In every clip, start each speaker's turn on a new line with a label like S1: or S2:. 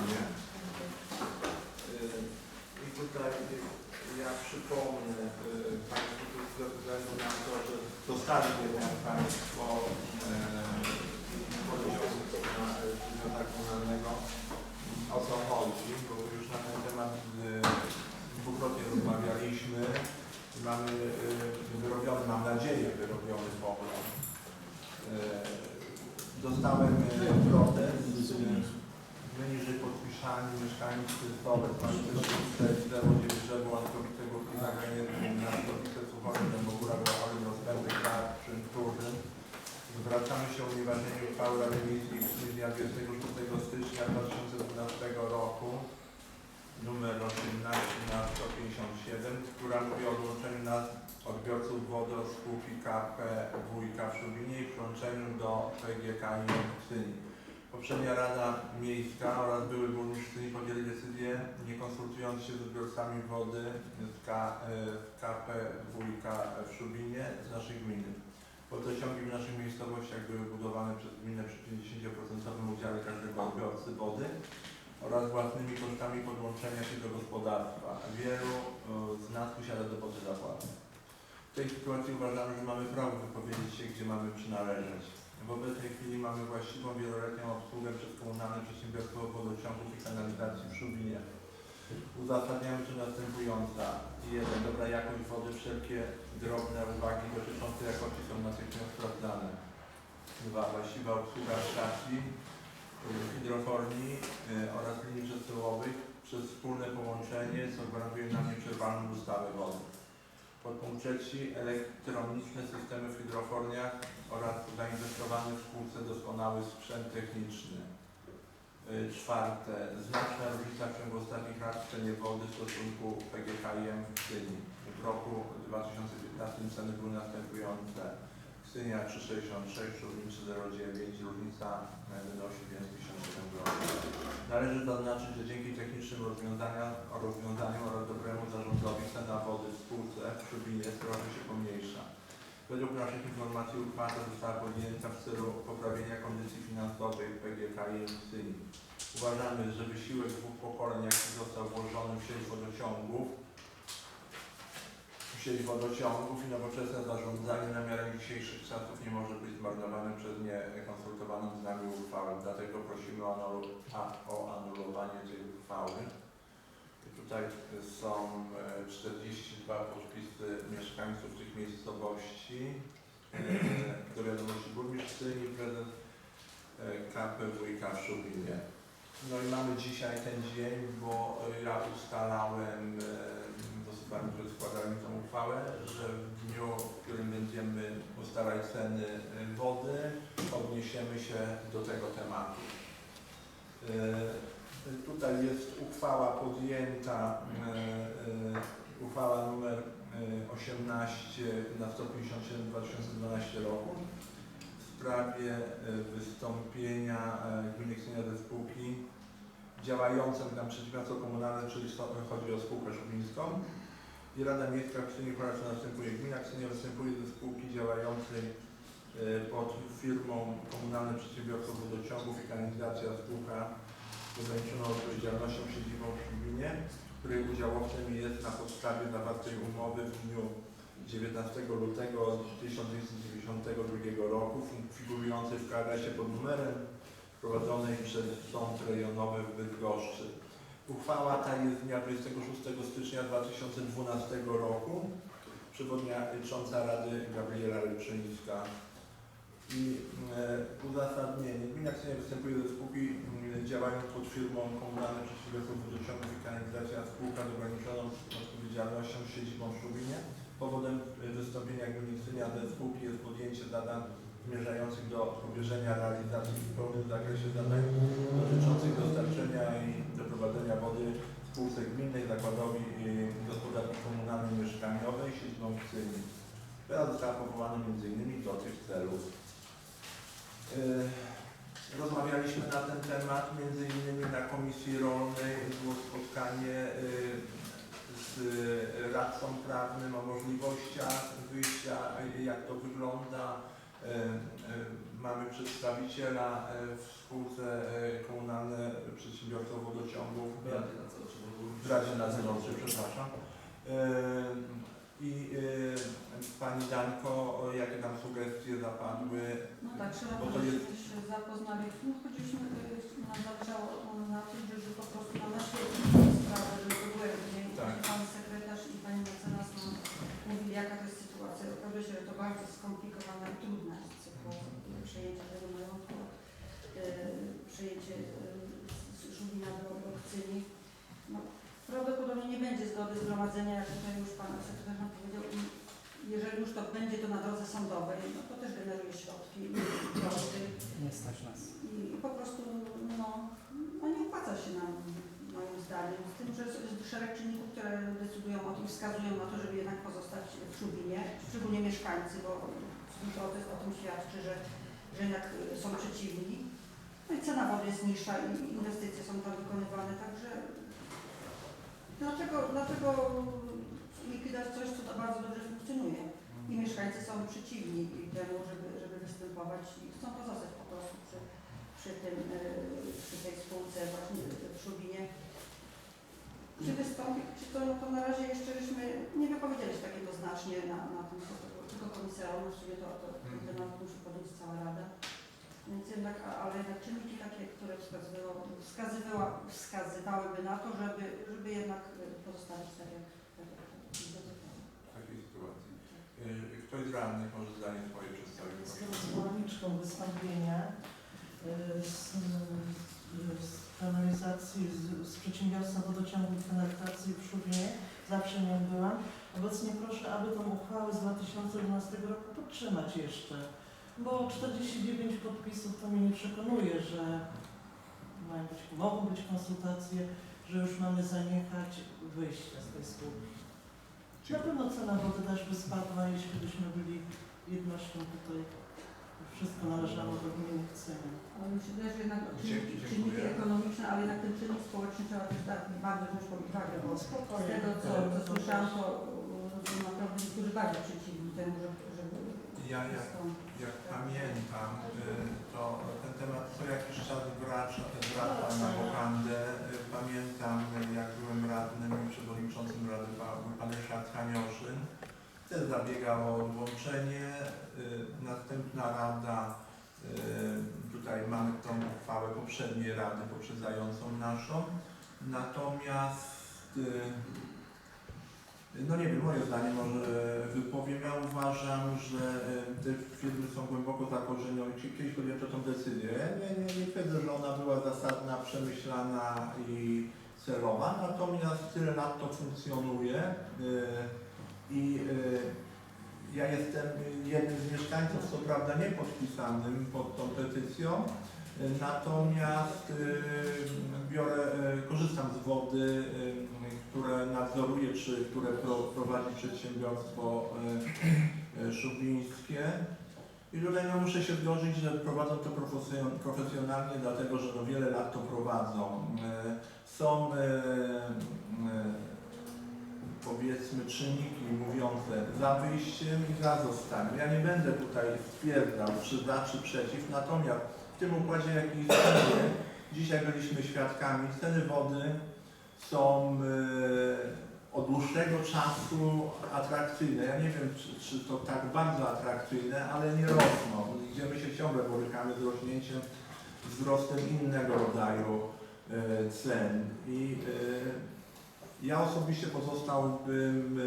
S1: pytanie. Y, I tutaj y, ja przypomnę y, Państwu ze względu na to, że dostali jednak Państwo studenta komunalnego o co chodzi, bo już na ten temat dwukrotnie rozmawialiśmy. Mamy wyrobiony, mam nadzieję, wyrobiony pogląd. Dostałem protest y, my niżej podpisani mieszkańcy tutaj lewo dziewicze, było Antkowite Górki Zagranie, Antkowite Suchory, Dębogóra, Grochory, Rozpędy, Kar, Czynturzyn. Zwracamy się o unieważnienie uchwały Rady Miejskiej z dnia 26 stycznia 2012 roku numer 18 na 157, która mówi o dołączeniu nas odbiorców wody od spółki KP Wójka w Szubinie i przyłączeniu do PGK. Poprzednia Rada Miejska oraz były burmistrz Ksyni podjęli decyzję, nie konsultując się z odbiorcami wody z K, z Wójka w Szubinie z naszej gminy. Wodociągi w naszych miejscowościach były budowane przez gminę przy 50% udziale każdego odbiorcy wody oraz własnymi kosztami podłączenia się do gospodarstwa. Wielu e, z nas posiada dowody zapłaty. W tej sytuacji uważamy, że mamy prawo wypowiedzieć się, gdzie mamy przynależeć. W obecnej chwili mamy właściwą wieloletnią obsługę przez komunalne przedsiębiorstwo wodociągów i kanalizacji w Szubinie. Uzasadniamy to następująca. Jeden, dobra jakość wody, wszelkie drobne uwagi dotyczące jakości są natychmiast sprawdzane. Dwa, właściwa obsługa stacji y, hydroformii y, oraz linii przesyłowych przez wspólne połączenie, co gwarantuje nam nieprzerwaną dostawę wody. Podpunkt trzeci, elektroniczne systemy w hydroforniach oraz zainwestowany w spółce doskonały sprzęt techniczny. Y, Czwarte, znaczna różnica w ciągu ostatnich lat w cenie wody w stosunku PGKM w Ksyni. W roku 2015 ceny były następujące. Ksynia 3,66, Szubin 3,09, różnica wynosi więc 57 groszy. Należy zaznaczyć, że dzięki technicznym rozwiązaniom, rozwiązaniom oraz dobremu zarządowi cena wody w spółce w Szubinie trochę się pomniejsza. Według naszych informacji uchwała została podjęta w celu poprawienia kondycji finansowej PGK i Ksyni. Uważamy, że wysiłek dwóch pokoleń, jaki został włożony w sieć wodociągów, w sieć wodociągów i nowoczesne zarządzanie na miarę dzisiejszych czasów nie może być zmarnowane przez niekonsultowaną z nami uchwałę. Dlatego prosimy o, anulu a, o anulowanie tej uchwały. Tutaj są e, 42 podpisy mieszkańców tych miejscowości. E, Do wiadomości burmistrz i prezes e, KP Wójka w Szubinie. No i mamy dzisiaj ten dzień, bo e, ja ustalałem e, z osobami, które składają tę uchwałę, że w dniu, w którym będziemy ustalać ceny e, wody, odniesiemy się do tego tematu. E, Tutaj jest uchwała podjęta, e, e, uchwała numer e, 18 na 157 2012 roku w sprawie e, wystąpienia e, gminy Ksenia ze spółki działającą tam przedsiębiorstwo komunalne, czyli chodzi o spółkę szubińską. I Rada Miejska w Kseniu po raz następuje. Gmina Ksenia występuje ze spółki działającej e, pod firmą Komunalne Przedsiębiorstwo Wodociągów i Kanalizacja Spółka z ograniczoną odpowiedzialnością siedzibą w Szubinie, której udziałowcem jest na podstawie zawartej umowy w dniu 19 lutego 1992 roku, figurującej w KRS-ie pod numerem prowadzonej przez Sąd Rejonowy w Bydgoszczy. Uchwała ta jest z dnia 26 stycznia 2012 roku. Przewodnicząca Rady Gabriela Rybczyńska. I e, uzasadnienie. Gmina Ksenia występuje do spółki m, działając pod firmą Komunalne Przedsiębiorstwo Wodociągów i Kanalizacja Spółka z ograniczoną odpowiedzialnością z siedzibą w Szubinie. Powodem e, wystąpienia gminy Ksenia do spółki jest podjęcie zadań zmierzających do powierzenia realizacji w pełnym zakresie zadań dotyczących dostarczenia i doprowadzenia wody spółce gminnej, zakładowi gospodarki komunalnej mieszkaniowej siedzibą w Ksyni, która została powołana m.in. do tych celów. Yy, Rozmawialiśmy na ten temat, między innymi na Komisji Rolnej było spotkanie yy, z radcą prawnym o możliwościach wyjścia, yy, jak to wygląda. Mamy przedstawiciela w spółce komunalne Przedsiębiorców Wodociągów
S2: W Radzie Nadzorczej.
S1: przepraszam. I Pani Danko, jakie tam sugestie zapadły?
S3: No tak, trzeba
S1: Bo to jest-
S3: się zapoznali. No chodziliśmy, y, nam zależało na tym, żeby po prostu na naszej sprawę, żeby to były
S1: Tak.
S3: pan sekretarz i pani mecenas nam mówili, jaka to jest sytuacja. Okaże się, że to bardzo skomplikowana i trudna sytuacja przejęcia tego majątku, y, przejęcie y, Żubina do Lokcyni. No, prawdopodobnie nie będzie zgody zgromadzenia, jak tutaj już pan sekretarz nam powiedział, jeżeli już to będzie to na drodze sądowej, no to też generuje środki koszty
S4: Nie stać nas.
S3: i po prostu no, no nie opłaca się nam moim zdaniem, z tym, że jest szereg czynników, które decydują o tym, wskazują na to, żeby jednak pozostać w Szubinie, szczególnie mieszkańcy, bo protest o tym świadczy, że, że jednak są przeciwni. No i cena wody jest niższa i inwestycje są tam wykonywane, także dlaczego, dlaczego likwidować coś, co to bardzo dobrze funkcjonuje? i mieszkańcy są przeciwni temu, żeby, żeby występować i chcą pozostać po prostu przy, przy, tym, e, przy tej spółce właśnie w Szubinie. Czy wystąpić, czy to, to na razie jeszcze żeśmy nie wypowiedzieli się tak jednoznacznie na, na tym, tylko komisja właściwie to, to ten
S1: Mhm.
S3: temat musi podjąć cała Rada. Więc jednak, ale jednak czynniki takie, które wskazywałyby na to, żeby, żeby jednak e, pozostawić tak jak, tak jak do tej pory.
S1: w takiej sytuacji. Yy, Ktoś z radnych może zdanie swoje przedstawić? Proszę.
S4: zwolenniczką wystąpienia y, z, y, z kanalizacji, z, z przedsiębiorstwa wodociągu kanalizacji w Szubinie. Zawsze nią byłam. Obecnie proszę, aby tą uchwałę z 2011 roku podtrzymać jeszcze, bo 49 podpisów to mnie nie przekonuje, że mają być, mogą być konsultacje, że już mamy zaniechać wyjścia z tej spółki. Na pewno cena wody też by spadła, jeśli byśmy byli jednością tutaj. Wszystko należało do gminnych cen.
S3: Ale mi się wydaje, że jednak
S1: Dzięki,
S3: czynniki,
S1: dziękuję.
S3: czynniki ekonomiczne, ale jednak ten czynnik społeczny trzeba też tak bardzo wziąć pod uwagę, bo z
S4: Spokojnie.
S3: tego co, co słyszałam, to uh, są naprawdę niektórzy bardzo przeciwni temu, żeby, żeby
S1: Ja jak,
S3: wystąpić.
S1: Jak pamiętam, y, to ten temat co jakiś czas wraca, wraca na wokandę. Y, Pamiętam jak byłem radnym i przewodniczącym Rady pan Ryszard Hanioszyn. Ten zabiegał o odłączenie. Y, Następna rada, tutaj mamy tą uchwałę poprzedniej rady, poprzedzającą naszą. Natomiast no nie wiem, moje zdanie może wypowiem. Ja uważam, że te firmy są głęboko zakorzenione. Kiedyś podjęto tą decyzję. Nie, nie, nie twierdzę, że ona była zasadna, przemyślana i celowa, natomiast tyle lat to funkcjonuje e, i e, ja jestem jednym z mieszkańców, co prawda nie podpisanym pod tą petycją, e, natomiast biorę, korzystam z wody, które nadzoruje, czy które pro, prowadzi przedsiębiorstwo e, e, szubińskie. I tutaj no, muszę się zgodzić, że prowadzą to profesjon- profesjonalnie, dlatego że no, wiele lat to prowadzą. E, Są powiedzmy czynniki mówiące za wyjściem i za zostaniem. Ja nie będę tutaj stwierdzał, czy za, czy przeciw, natomiast w tym układzie, jaki istnieje, dzisiaj byliśmy świadkami, ceny wody są e, od dłuższego czasu atrakcyjne. Ja nie wiem, czy, czy to tak bardzo atrakcyjne, ale nie rosną. Gdzie my się ciągle borykamy z rośnięciem, wzrostem innego rodzaju e, cen. I e, ja osobiście pozostałbym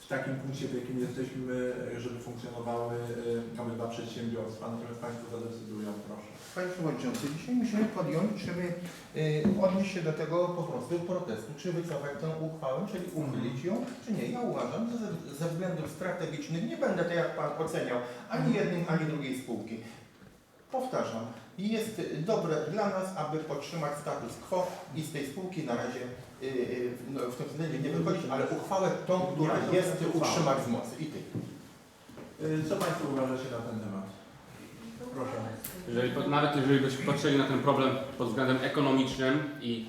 S1: w takim punkcie, w jakim jesteśmy, żeby funkcjonowały obydwa przedsiębiorstwa. Natomiast Państwo zadecydują, proszę.
S5: Panie Przewodniczący, dzisiaj musimy podjąć, żeby y, odnieść się do tego po prostu protestu, czy wycofać tę uchwałę, czyli uchylić ją, czy nie. Ja uważam, że ze, ze względów strategicznych nie będę, tak jak Pan oceniał, ani jednej, ani drugiej spółki. Powtarzam, jest dobre dla nas, aby podtrzymać status quo i z tej spółki na razie y, y, no, w tym względzie nie wychodzić, ale uchwałę tą, która
S1: to
S5: jest, utrzymać w mocy. I ty.
S1: E, Co Państwo uważacie na ten temat? Proszę.
S6: Jeżeli, po- nawet jeżeli byśmy patrzyli na ten problem pod względem ekonomicznym i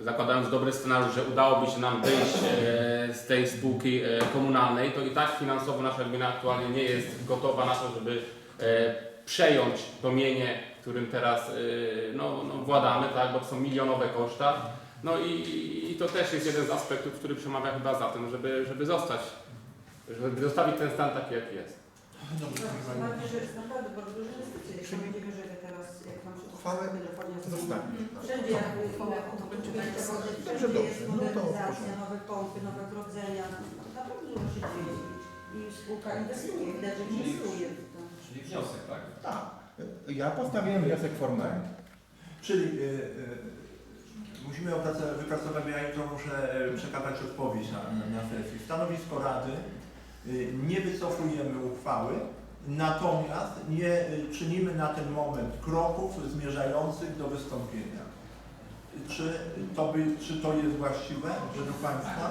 S6: zakładając dobry scenariusz, że udałoby się nam wyjść e, z tej spółki e, komunalnej, to i tak finansowo nasza gmina aktualnie nie jest gotowa na to, żeby e, przejąć to mienie którym teraz y, no, no, władamy, tak, bo to są milionowe koszta. No i, i to też jest jeden z aspektów, który przemawia chyba za tym, żeby, żeby zostać, żeby zostawić ten stan taki, jaki jest.
S1: Dobrze, Pani
S3: bardziej, że jest naprawdę bardzo duże inwestycje. Jak będziemy żyli teraz, jak nam się
S5: Uchwałę.
S3: Wszędzie jak to będzie wszędzie jest
S5: No to
S3: modernizacja, nowe pompy, nowe ogrodzenia. No, Naprawdę dużo się dzieje. I spółka inwestuje, widać, że inwestuje.
S2: Czyli wniosek, tak?
S5: Tak. Ja postawiłem wniosek formalny.
S1: Czyli y, y, musimy opracować, wypracować, ja jutro muszę y, przekazać odpowiedź na, na, sesji. Stanowisko Rady, y, nie wycofujemy uchwały, natomiast nie y, czynimy na ten moment kroków zmierzających do wystąpienia. Czy to, by, czy to jest właściwe według Państwa?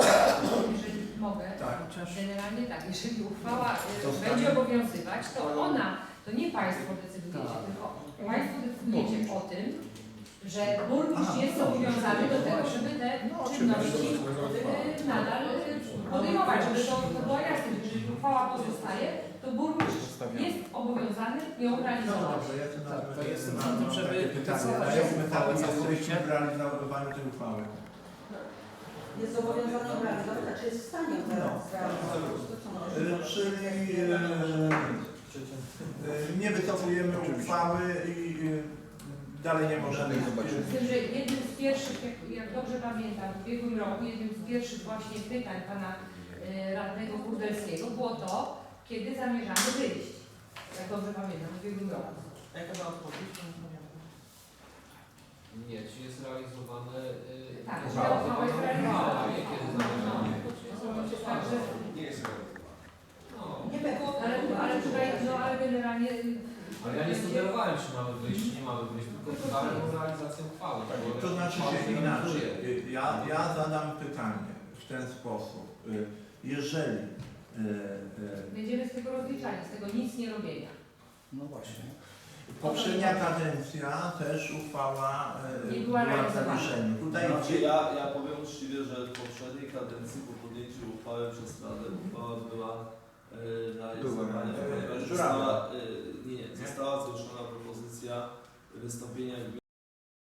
S7: Mogę,
S1: Tak.
S7: generalnie tak, jeżeli uchwała y, będzie obowiązywać, to ona, to nie Państwo decydujecie,
S1: Tak.
S7: tylko Państwo decydujecie o tym, że burmistrz jest zobowiązany do tego, żeby te
S5: No,
S7: czynności y, nadal podejmować, żeby to, to była jasność. Jeżeli uchwała pozostaje, to burmistrz jest obowiązany ją
S1: No
S7: realizować.
S1: ja
S2: Tak, to jest
S1: na,
S2: tym, żeby
S1: pytanie. jakim
S2: uchwałę
S1: etapie jesteśmy
S2: całkowicie?
S1: w realizowaniu tej uchwały?
S3: Jest zobowiązany realizować, a czy jest w stanie ją
S1: No.
S3: zrealizować? To co może
S1: Y,
S3: zrobić?
S1: Czyli e, e, nie wycofujemy uchwały i e, dalej nie możemy.
S7: Z tym, że jednym z pierwszych, jak, jak dobrze pamiętam, w ubiegłym roku, jednym z pierwszych właśnie pytań pana y, radnego Kurdelskiego było to, kiedy zamierzamy wyjść. Jak dobrze pamiętam, w ubiegłym roku.
S4: Jaka była odpowiedź? Nie
S2: czy jest realizowane... Yy,
S7: Tak, uchwała jest realizowana.
S2: A nie kiedy
S7: No,
S2: zamierzamy.
S7: Także,
S2: Nie jest No.
S3: Nie będzie.
S7: ale, ale tutaj, no y,
S2: Ale ja nie sugerowałem, czy mamy wyjść, czy nie mamy wyjść, tylko pytałem o realizację uchwały. tak, bo
S1: To znaczy
S2: uchwała
S1: się inaczej.
S2: realizuje.
S1: Y, Ja, ja zadam pytanie w ten sposób. Y, Jeżeli y,
S7: Będziemy z tego rozliczani, z tego nic nie robienia.
S8: No właśnie.
S1: poprzednia kadencja też uchwała y,
S7: Nie była
S1: była w
S7: realizowana.
S1: zawieszeniu. Tutaj
S8: Znaczy ja, ja powiem uczciwie, że w poprzedniej kadencji po podjęciu uchwały przez Radę uchwała była na
S5: Była
S8: zebraniu
S1: realizowana.
S8: została, e, nie, nie, została zgłoszona propozycja wystąpienia